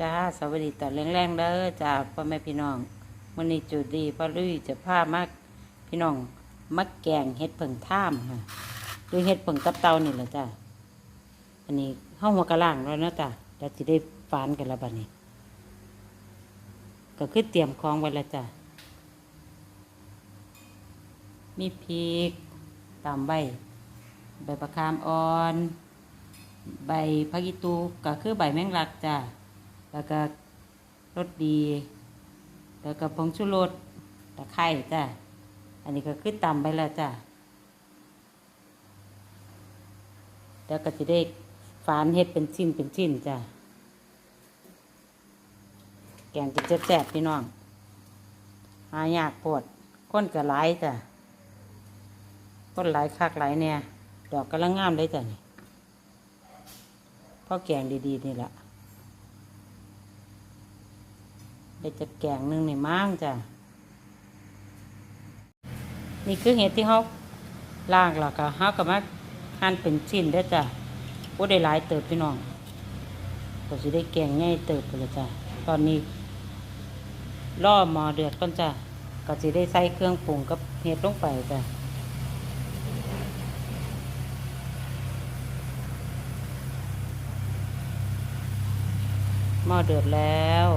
จ้าสวัสดีตอนแรงๆเด้อจ้าพ่อแม่พี่น้องวันนี้จุดดีพ่อลุยจะพามาพี่น้องมักแกงเห็ดเผิงท่ามค่ะหรือเห็ดเผิงตับเตานี่แหละจ้าอันนี้ห้องหัวกระล่างแล้วเนาะจ้าเดี๋ยวจะได้ฟานกันแล้วบัดนี้ ก็คือเตรียมของไว้แล้วจ้ามีพริกตามใบใบประคามอ่อน ใบพักอีตูก็คือใบแมงลักจ้า แล้วก็รสดี แล้วก็ผงชูรสตะไคร้จ้าอันนี้ก็คือตำไปแล้วจ้าแล้วก็จะได้ฝานเฮ็ดเป็นชิ้นเป็นชิ้นจ้าแกงกินแซ่บๆพี่น้อง หายากปวดก้นกระไหลจ้ะก้นไหลคักไหลเนี่ย ดอกกำลังงามเลยจ้ะนี่พ่อแกงดีๆนี่แหละ ได้จะแกงหนึ่งในม้างจ้ะนี่คือเห็ดที่เขาล่างแล้วก็เขากับมาหั่นเป็นชิ้นได้จ้ะโอ้ได้หลายเติบพี่น้องก็สิได้แกงง่ายเติบไปเลยจ้ะตอนนี้ล่อหมอเดือดก่อนจ้ะก็สิได้ใส่เครื่องปรุงกับเห็ดลงไปจ้ะหม้อเดือดแล้ว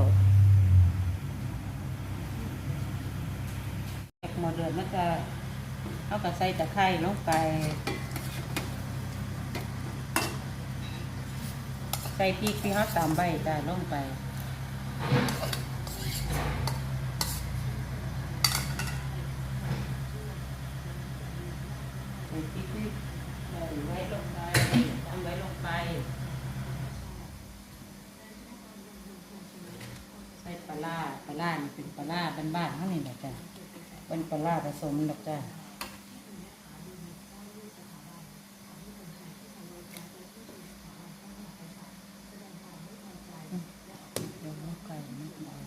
หม้อเดือดมันจะเอาก็ใส่ตะไคร้ลงไป ใส่พริกที่เขาตำใบจ้ะลงไปใส่พริกที่ใส่ไว้ลงไปตำไว้ลงไป ใส่ปลาร้าปลาร้านี่เป็นปลาร้าบ้านๆเท่านี้แหละจ้ะ เป็นปลาร้าผสมดอกจ้ะเดี๋ยวลูกไก่นิดหน่อย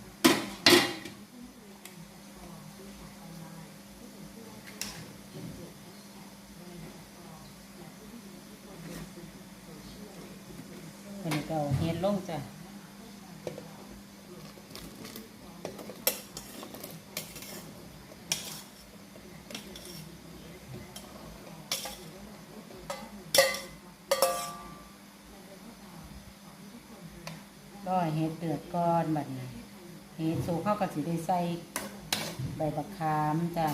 เป็นเก่าเฮ็ดลงจ้ะ ก็เฮ็ดเดือดก้อนแบบนี้เฮ็ดสูเข้ากับสีได้ใส่ใบบักขามจ้ะ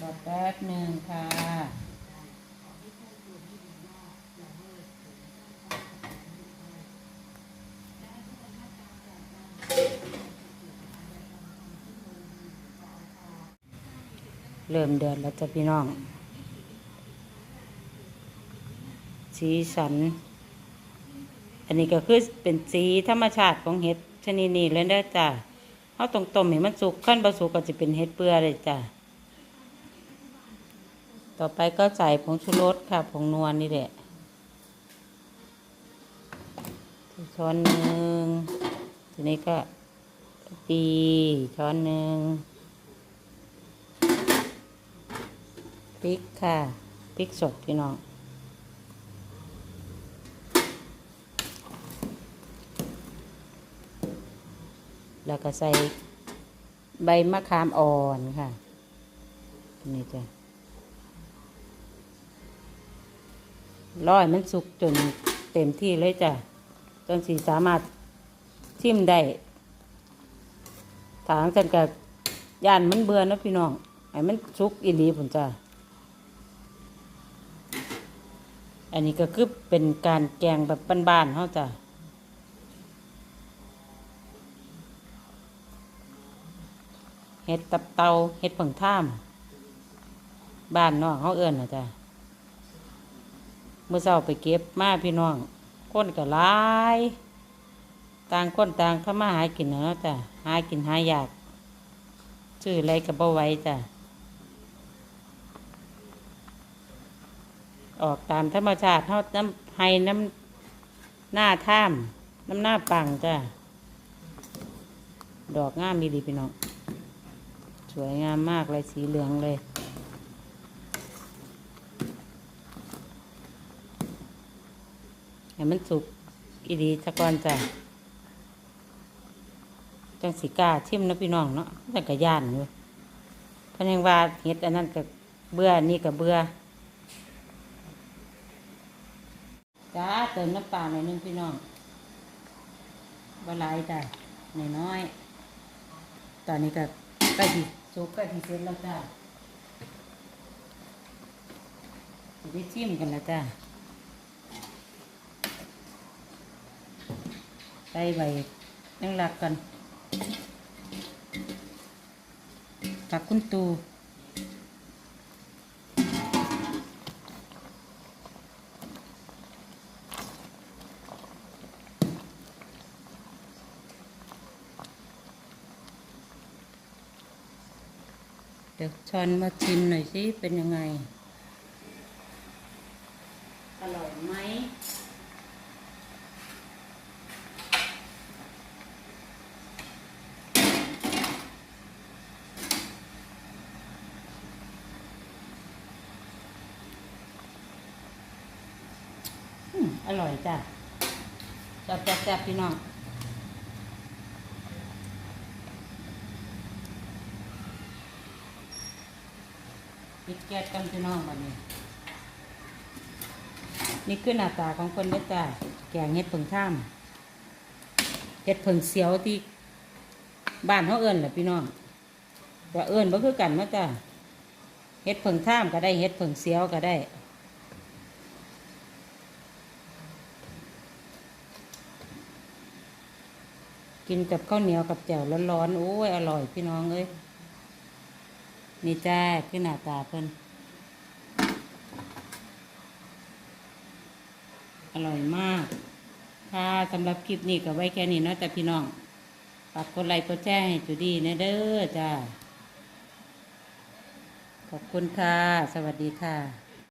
รอแป๊บหนึ่งค่ะเริ่มเดือดแล้วจ้ะพี่น้อง สีสัน อันนี้ก็คือเป็นสีธรรมชาติของเห็ดชนิดนี้เลยเด้จ้ะเขาต้องต้มให้มันสุกขั้นบะสุกก็จะเป็นเห็ดเปื่อยเลยจ้ะต่อไปก็ใส่ผงชูรสค่ะผงนวลนี่แหละช้อนหนึ่งทีนี้ก็ตีช้อนหนึ่งพริกค่ะพริกสดพี่น้อง แล้วก็ใส่ใบมะขามอ่อนค่ะ นี่จ้ะร้อยมันสุกจนเต็มที่เลยจ้ะจนสีสามารถชิมได้ถางจันกับย่านมันเบื่อนะพี่น้องให้มันสุกอีหลีผุนจ้ะอันนี้ก็คือเป็นการแกงแบบบ้านๆเขาจ้ะ เห็ดตับเตาเห็ดผงท่าม บ้านนองเขาเอื้อนนะจ้ะเมื่อเช้าไปเก็บมาพี่น้องคนก็หลาย ต่างคนต่างเข้ามาหากินเนาะจ้ะหากินหายากชื่ออะไรก็บ่ไว้จ้ะออกตามธรรมชาติเท่าน้ำไห้น้ำหน้าท่าม น้ำหน้าปังจ้ะ ดอกงามมีดีพี่น้อง สวยงามมากเลยสีเหลืองเลย ให้มันสุกอีดีสะกอนจ้ะจังสิกล้าชิมนะพี่น้องเนาะแต่ก็ย่านอยู่พราะยังว่าเฮ็ดอันนั้นก็เบื่ออันนี่ก็เบื่อจ้าเติมน้ำปลาหน่อยนึงพี่น้องบหลายจ้ะน้อยๆตอนนี้ก็ใกล้ที่ จบก็ดีเสร็จแล้วจ้าจะได้ชิมกันแล้วจ้าใส่ใบยังหลักกันตักคุณตูเดี๋ยวช้อนมาชิมหน่อยสิเป็นยังไง อร่อยไหมอร่อยจ้ะแซ่บแซบพี่น้อง ปิดแก๊สกันพี่น้องวันนี้ นี่คือหน้าตาของคนเด้อจ้ะแกงเห็ดเผงท่ามเห็ดเผงเสียวที่บ้านเขาเอิ้นแหละพี่น้องว่าเอิ้นบ่คือกันมาจ้ะเห็ดเผงท่ามก็ได้เห็ดเผงเสียวก็ได้กินกับข้าวเหนียวกับแจ่วร้อนๆโอ้ยอร่อยพี่น้องเอ้ย นี่จ้าขึ้นหน้าตาเพิ่นอร่อยมากค่าสำหรับคลิปนี้ก็ไว้แค่นี้เนาะแต่พี่น้องฝากกดไลค์กดแชร์ให้จุดีนะเด้อจ้าขอบคุณค่ะ สวัสดีค่ะ